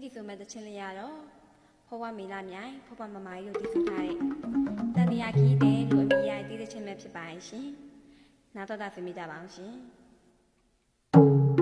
ဒီဆိုမဲ့တခြင်းလေးရတော့ဖောဝမေလာမြိုင်ဖောဝမမကြီးတို့တည်ဆူထားတဲ့တန်တရာခီးတဲ့လို့အမိရိုက်တည်တဲ့ခြင်းပဲဖြစ်ပါရှင်။နားတော်တာဆွေးမိကြပါအောင်ရှင်။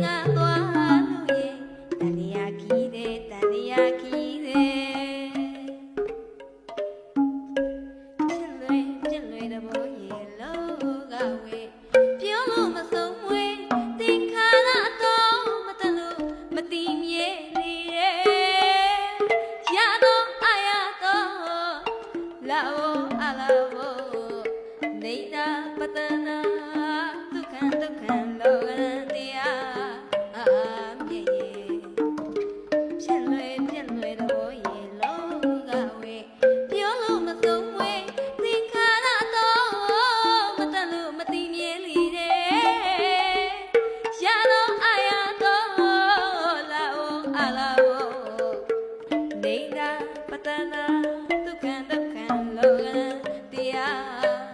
ငါသွားလို့ရေတန်လျာခီးတဲ့တန်လျာခီးတဲ့ချစ်လွယ်ချစ်လွယ်တဲ့ဘောရေလောကဝေပြောလို့မဆုံးမွေသင်္ခါရအတော်မတလို့မတိမြဲနေရဲ့ရတော့အာရတော့လာဝအလာဝနေတာပတန် ဒိန္ဒပတနာဒုက္ခဒုက္ခလောကတရား